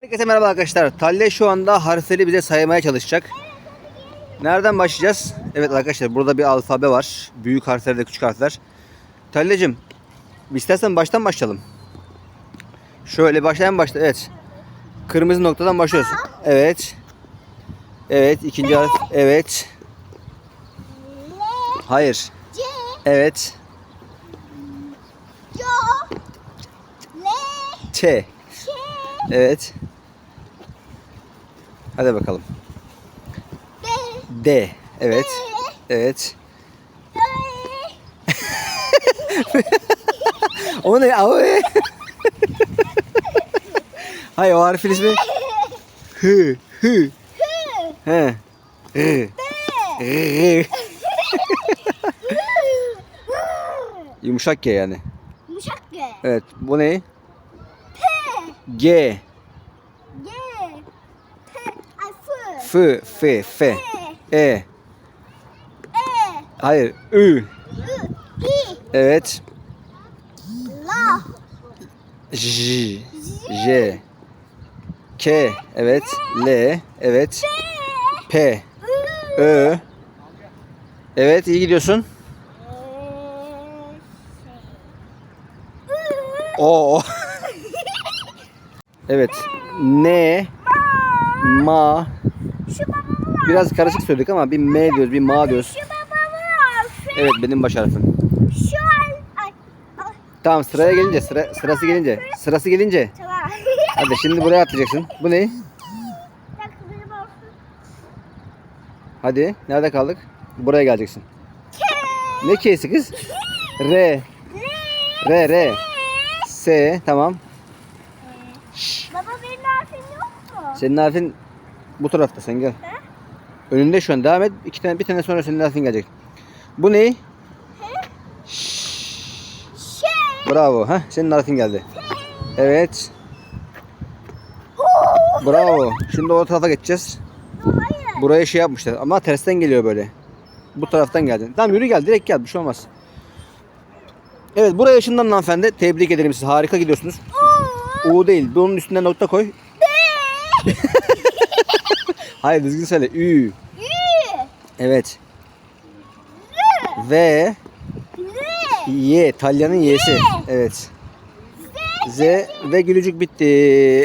Herkese merhaba arkadaşlar. Talle şu anda harfleri bize saymaya çalışacak. Nereden başlayacağız? Evet arkadaşlar burada bir alfabe var. Büyük harfler ve küçük harfler. Tallecim istersen baştan başlayalım. Şöyle başlayan başla. Evet. Kırmızı noktadan başlıyoruz. Evet. Evet. ikinci harf. Evet. Hayır. Evet. Ç. Ç, Evet. Hadi bakalım. B, D. Evet. Evet. E, O ne? O ne? Hayır o harfin ismi Hı. Hı. He. Hı. Hı. Yumuşak G yani. Yumuşak G, Evet. Bu ne? P. G, P, ay F, F. F. E, E. Hayır. Ü. I, Evet. La, J. J. K. Evet. L. Evet. P. Ö. Evet iyi gidiyorsun. O. evet. N. Ma. Şu Biraz karışık söyledik ama bir M diyoruz, bir Ma diyoruz. şu Evet benim baş harfim. şu an, ay, ay, Tamam sıraya gelince, sıra, sırası gelince, sırası gelince. tamam. Hadi şimdi buraya atlayacaksın. Bu ne? Hadi nerede kaldık? Buraya geleceksin. Ne K'si kız? R. R, R. S. Tamam. Baba benim harfim yok mu? Senin harfin bu tarafta sen gel. Önünde şu an devam et. İki tane bir tane sonra senin harfin gelecek. Bu ne? Şey. Bravo. Ha senin harfin geldi. Evet. Bravo. Şimdi o tarafa geçeceğiz. Hayır. Buraya şey yapmışlar ama tersten geliyor böyle. Bu taraftan geldin. Tamam yürü gel direkt gel bir şey olmaz. Evet buraya ışınlanın hanımefendi. Tebrik ederim sizi. Harika gidiyorsunuz. Oo. U değil. Bunun üstüne nokta koy. Hayır düzgün söyle. Ü. Ü. Evet. L. V. L. Y. Talya'nın Y'si. Evet. Z ve gülücük bitti.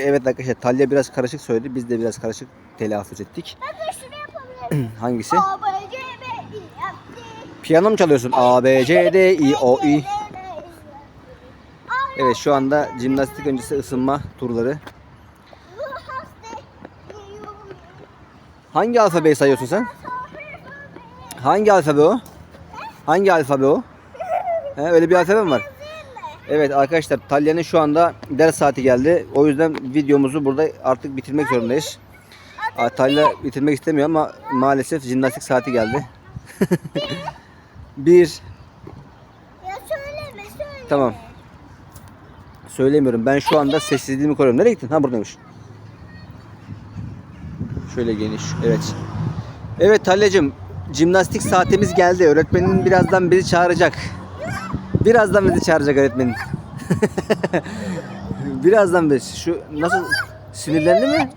Evet arkadaşlar Talya biraz karışık söyledi. Biz de biraz karışık telaffuz ettik. Ben de şunu yapabilirim. Hangisi? A, B, C, B, I, F, D. Piyano mu çalıyorsun? A, B, C, D, I, O, I. Evet şu anda jimnastik öncesi ısınma turları. Hangi alfabeyi sayıyorsun sen? Hangi alfabe o? Hangi alfabe o? He, öyle bir alfabe mi var? Evet arkadaşlar Talya'nın şu anda ders saati geldi. O yüzden videomuzu burada artık bitirmek zorundayız. Talya bitirmek istemiyor ama maalesef jimnastik saati geldi. Bir. Ya söyleme söyle. Tamam. Söylemiyorum. Ben şu anda sessizliğimi koruyorum. Nereye gittin? Ha buradaymış. Şöyle geniş. Evet. Evet Talya'cığım. Jimnastik saatimiz geldi. Öğretmenin birazdan bizi çağıracak. Birazdan bizi çağıracak öğretmenin. birazdan biz. Şu nasıl sinirlendi mi?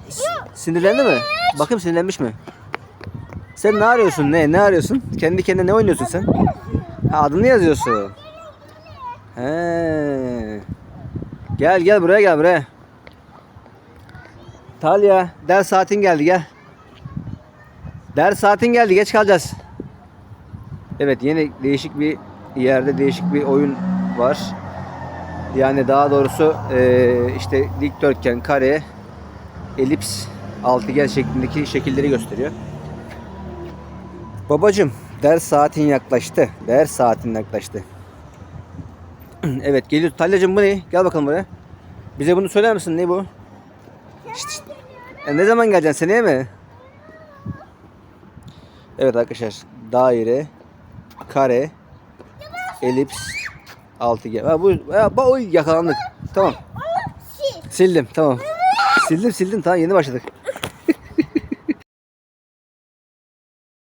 Sinirlendi mi? Bakayım sinirlenmiş mi? Sen ne arıyorsun? Ne? Ne arıyorsun? Kendi kendine ne oynuyorsun sen? Ha, adını yazıyorsun. He. Gel gel buraya gel buraya. Talya ders saatin geldi gel. Ders saatin geldi geç kalacağız. Evet yeni değişik bir yerde değişik bir oyun var. Yani daha doğrusu eee, işte dikdörtgen, kare, elips, altıgen şeklindeki şekilleri gösteriyor. Babacım ders saatin yaklaştı. Ders saatin yaklaştı. evet geliyor. Talyacığım bu ne? Gel bakalım buraya. Bize bunu söyler misin? Ne bu? Şşt, şşt. E, ne zaman geleceksin? Seneye mi? Evet arkadaşlar. Daire, kare, elips, altıgen. Ha, bu, ha, bu yakalandık. Tamam. Sil. Sildim. Tamam. Sildim sildim. Tamam yeni başladık.